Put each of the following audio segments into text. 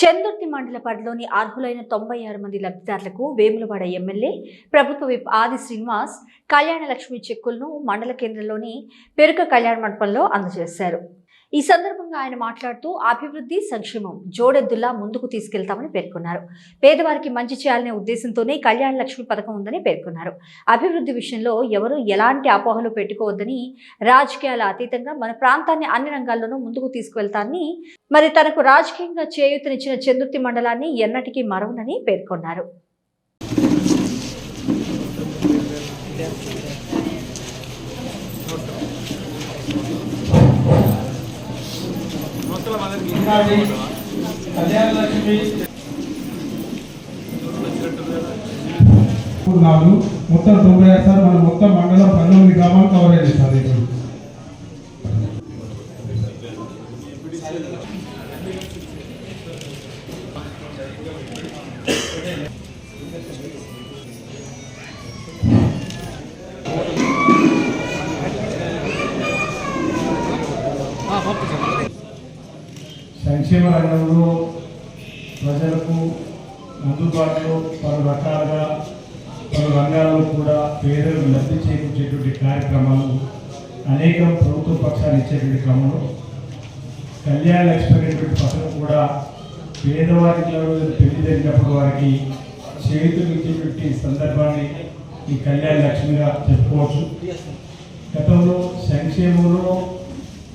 చందుర్తి మండల పరిధిలోని అర్హులైన తొంభై ఆరు మంది లబ్ధిదారులకు వేములవాడ ఎమ్మెల్యే ప్రభుత్వ విప్ ఆది శ్రీనివాస్ కళ్యాణ లక్ష్మి చెక్కులను మండల కేంద్రంలోని పెరుక కళ్యాణ మండపంలో అందజేశారు. ఈ సందర్భంగా ఆయన మాట్లాడుతూ అభివృద్ధి సంక్షేమం జోడెద్దుల్లా ముందుకు తీసుకెళ్తామని పేర్కొన్నారు. పేదవారికి మంచి చేయాలనే ఉద్దేశంతోనే కళ్యాణ లక్ష్మి పథకం ఉందని పేర్కొన్నారు. అభివృద్ధి విషయంలో ఎవరు ఎలాంటి అపోహలు పెట్టుకోవద్దని రాజకీయాల అతీతంగా మన ప్రాంతాన్ని అన్ని రంగాల్లోనూ ముందుకు తీసుకువెళ్తానని మరి తనకు రాజకీయంగా చేయూతనిచ్చిన చందుర్తి మండలాన్ని ఎన్నటికీ మరవనని పేర్కొన్నారు ఈనాటి కళ్యాణ లక్ష్మి నాలుగు మొత్తం తొంభై ఆరు సార్ మన మొత్తం మండలం పంతొమ్మిది గ్రామాలు కవర్ అయ్యింది సంక్షేమ రంగంలో ప్రజలకు అందుబాటులో పలు రకాలుగా పలు రంగాల్లో కూడా పేదలు లబ్ధి చేకూర్చేటువంటి కార్యక్రమాలు అనేకం ప్రభుత్వ పక్షాలు ఇచ్చేటువంటి క్రమంలో కళ్యాణ లక్ష్మి అనేటువంటి పథకం కూడా పేదవారికి పెళ్ళి జరిగినప్పుడు వారికి చేతులు ఇచ్చేటువంటి సందర్భాన్ని ఈ కళ్యాణ లక్ష్మిగా చెప్పుకోవచ్చు. గతంలో సంక్షేమంలో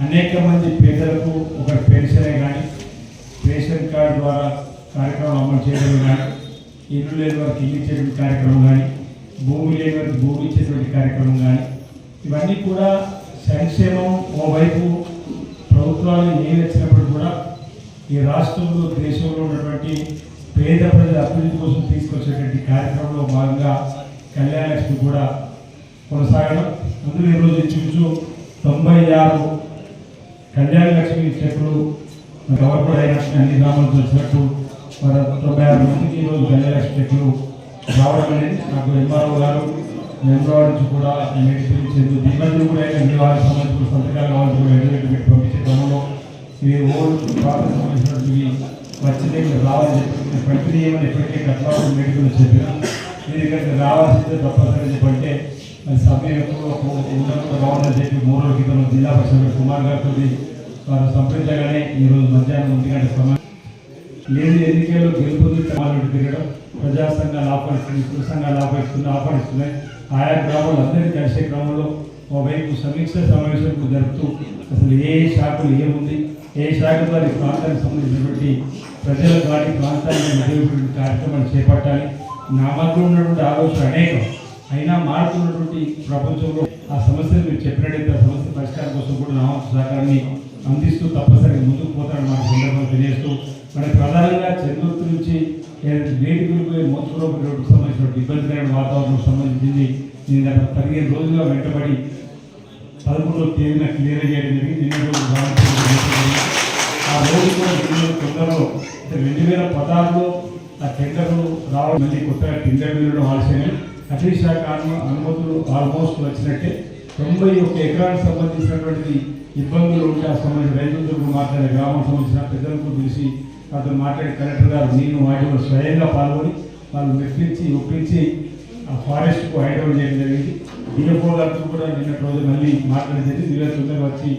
అనేక మంది పేదలకు ఒక పెన్షనే ద్వారా కార్యక్రమం అమలు చేయడం కానీ ఇల్లు లేని వారికి ఇల్లు ఇచ్చేటువంటి కార్యక్రమం కానీ భూమి లేని వారికి భూమి ఇచ్చేటువంటి కార్యక్రమం కానీ ఇవన్నీ కూడా సంక్షేమం ఓవైపు ప్రభుత్వాలు ఏం వచ్చినప్పుడు కూడా ఈ రాష్ట్రంలో దేశంలో ఉన్నటువంటి పేద ప్రజల అభివృద్ధి కోసం తీసుకొచ్చేటువంటి కార్యక్రమంలో భాగంగా కళ్యాణ లక్ష్మి కూడా కొనసాగడం. అందులో ఈరోజు చూచు తొంభై ఆరు కళ్యాణ లక్ష్మి గవర్నమెంట్ అయిన అన్ని గ్రామాలకు వచ్చినట్టు మరి తొంభై ఆరు మందికి ఈరోజు కళ్యాణ లక్ష్మి రావడం అనేది నాకు ఎంఆర్ఓ గారు ఎంఆర్ఓ నుంచి కూడా మెడిసిన్ చెందు కూడా అయిన వారికి సంబంధించిన సంతకాలు కావాల్సి కూడా పెట్టి పంపించే క్రమంలో ఈ ఓల్డ్ పాత సంబంధించినటువంటి వచ్చింది మీరు రావాలని చెప్పి పంపిణీ ఏమని ఎప్పటికీ అట్లా మెడికల్ చెప్పిన మీరు ఇక్కడికి రావాల్సిందే తప్పనిసరి చెప్పంటే మరి సమయం ఎక్కువ ఉన్నంత బాగుందని చెప్పి మూడు రోజుల క్రితం జిల్లా పరిషత్ కుమార్ గారితో వారు సంప్రదించగానే ఈరోజు మధ్యాహ్నం ఒంటి గంట సమయం లేదు ఎన్నికల్లో గెలుపొంది వాళ్ళు తిరగడం ప్రజా సంఘాలు ఆహ్వానిస్తుంది కుల సంఘాలు ఆహ్వానిస్తుంది ఆహ్వానిస్తున్నాయి. ఆయా గ్రామాలు అందరినీ కలిసే క్రమంలో ఒకవైపు సమీక్ష సమావేశం జరుపుతూ అసలు ఏ శాఖలు ఏముంది? ఏ శాఖ ద్వారా ప్రాంతానికి సంబంధించినటువంటి ప్రజల వారి ప్రాంతాన్ని మరియు కార్యక్రమాలు చేపట్టాలి. నా మధ్య ఉన్నటువంటి ఆలోచన అనేకం. అయినా మారుతున్నటువంటి ప్రపంచంలో ఆ సమస్యను మీరు చెప్పినట్టయితే ఆ సమస్య పరిష్కారం కోసం కూడా నా సహకారాన్ని అందిస్తూ తప్పనిసరిగా ముందుకు పోతాడని మా సందర్భంగా తెలియజేస్తూ మరి ప్రధానంగా చంద్రుతి నుంచి నేటి గురిపోయే గురిపోయి రోడ్డుకు సంబంధించిన ఇబ్బందికరమైన వాతావరణం సంబంధించింది నేను గత పదిహేను రోజులుగా వెంటబడి పదకొండవ తేదీన క్లియర్ చేయడం జరిగింది. నిన్న రోజు ఆ రోజు కూడా తొందరలో రెండు వేల పదహారులో ఆ టెండర్లు రావడం మళ్ళీ కొత్తగా టెండర్ వెళ్ళడం ఆలస్యమే. అటవీ శాఖ అనుమతులు ఆల్మోస్ట్ వచ్చినట్టే తొంభై ఒక్క ఎకరానికి సంబంధించినటువంటి ఇబ్బందులు ఉంటే ఆ సంబంధించిన రైతులతో మాట్లాడే గ్రామం సంబంధించిన పెద్దలకు పిలిచి అతను మాట్లాడే కలెక్టర్ గారు నేను వాటిలో స్వయంగా పాల్గొని వాళ్ళు మెప్పించి ఒప్పించి ఆ ఫారెస్ట్కు హైడ్ అవుట్ చేయడం జరిగింది. డిఎఫ్ఓ గారితో కూడా నిన్నటి రోజు మళ్ళీ మాట్లాడేది వీళ్ళ తొందరగా వచ్చి